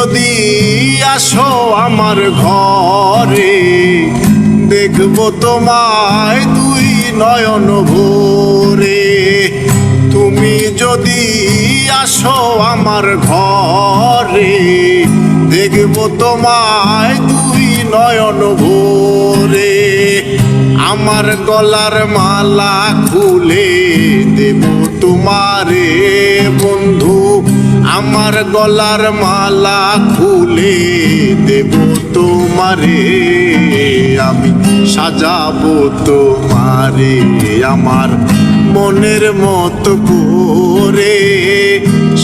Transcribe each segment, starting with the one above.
যদি আসো আমার ঘরে, দেখব তোমায় দুই নয়ন ভোরে। তুমি যদি আসো আমার ঘরে, দেখব তোমায় দুই নয়ন ভোরে। আমার গলার মালা খুলে দেব তোমারে, বন্ধু। আমার গলার মালা খুলে দেব তোমারে। আমি সাজাবো তোমারে আমার মনের মতো করে।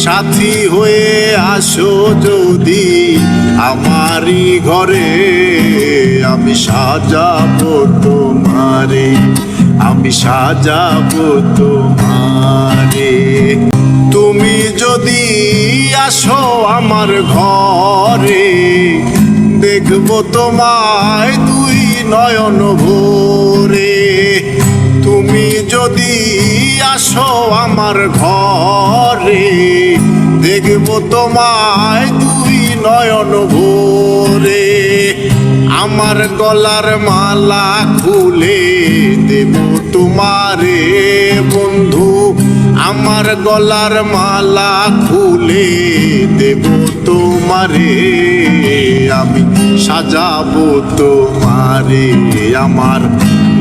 সাথী হয়ে আসো যদি আমারই ঘরে। আমি সাজাবো তোমারে, আমি সাজাবো তোমারে। তুমি যদি আসো আমার ঘরে, দেখব তোমায় দুই নয়ন ভোরে। তুমি যদি আসো আমার ঘরে, দেখব তোমায় দুই নয়ন ভোরে। আমার গলার মালা খুলে দেব তোমারে, বন্ধু। আমার গলার মালা খুলে দেব তোমারে। আমি সাজাবো তোমারে আমার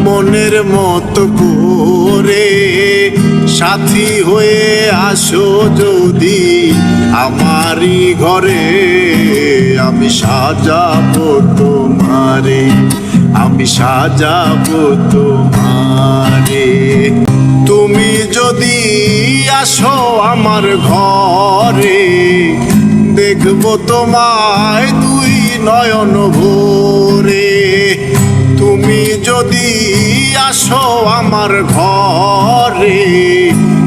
মনের মতো করে। সাথী হয়ে আসো যদি আমারই ঘরে। আমি সাজাবো তোমারে, আমি সাজাবো তোমারে। আসো আমার ঘরে। দেখব তোমায় দুই নয়ন ভোরে। তুমি যদি আসো আমার ঘরে,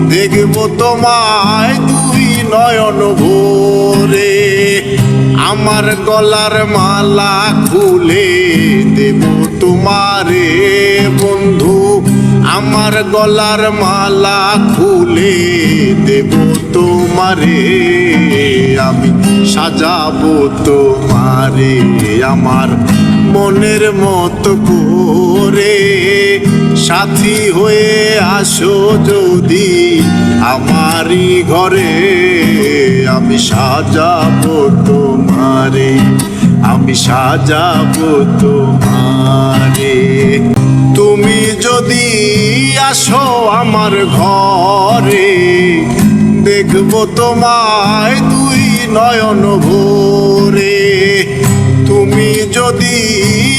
দেখব তোমায় দুই নয়ন ভোরে। আমার গলার মালা খুলে দেব তোমারে বন্ধু। আমার গলার মালা খুলে দেব তোমারে। আমি সাজাবো তোমারে আমার মনের মতো করে। সাথী হয়ে আসো যদি আমারই ঘরে। আমি সাজাবো তোমারে, আমি সাজাবো তোমারে। তুমি যদি আসো আমার ঘরে। দেখব তোমায় দুই নয়ন ভোরে। তুমি যদি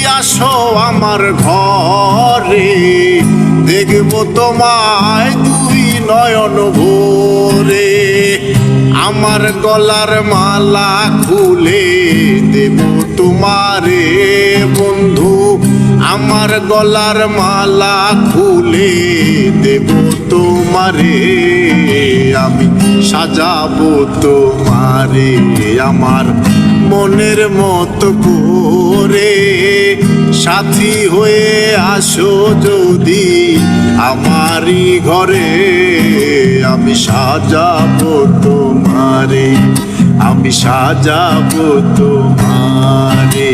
আসো আমার ঘরে, দেখব তোমায় দুই নয়ন ভোরে। আমার গলার মালা খুলে দেব তোমারে বন্ধু। আমার গলার মালা খুলে দেব তোমারে। আমি সাজাবো তোমারে আমার মনের মতো করে। সাথী হয়ে আসো যদি আমারই ঘরে। আমি সাজাবো তোমারে, আমি সাজাবো তোমারে।